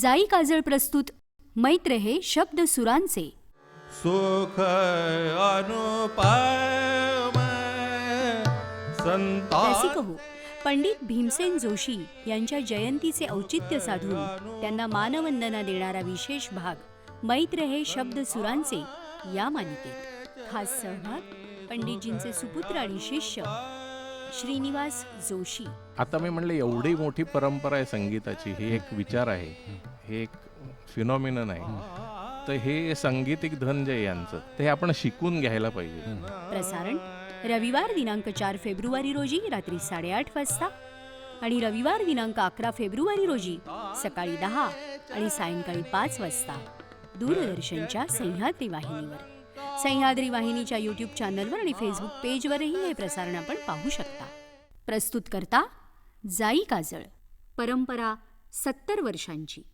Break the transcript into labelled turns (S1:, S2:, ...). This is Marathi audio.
S1: जाई काजळ प्रस्तुत मैत्र हे शब्द सुरांचे.
S2: सुख अनुपम
S1: रसिक हो पंडित भीमसेन जोशी यांच्या जयंतीचे औचित्य साधून त्यांना मानवंदना देणारा विशेष भाग मैत्र हे शब्द सुरांचे या मालिकेत. खास सहभाग पंडितजींचे सुपुत्र आणि शिष्य श्रीनिवास जोशी.
S3: आता मी म्हणलं एवढी मोठी परंपरा आहे संगीताची ही एक विचार आहे. हे एक फिनॉमिनन आहे. तर हे सांगीतिक धन जे यांचं ते आपण शिकून घ्यायला पाहिजे.
S1: प्रसारण रविवार दिनांक चार फेब्रुवारी रोजी रात्री साडेआठ वाजता आणि रविवार दिनांक अकरा फेब्रुवारी रोजी सकाळी दहा आणि सायंकाळी पाच वाजता. दूरदर्शनच्या सह्याद्री वाहिनीवर. सह्याद्री वाहिनीच्या यूट्यूब चॅनलवर आणि फेसबुक पेजवरही हे प्रसारण आपण पाहू शकता. प्रस्तुत करता जाई काजळ. परंपरा सत्तर वर्षांची.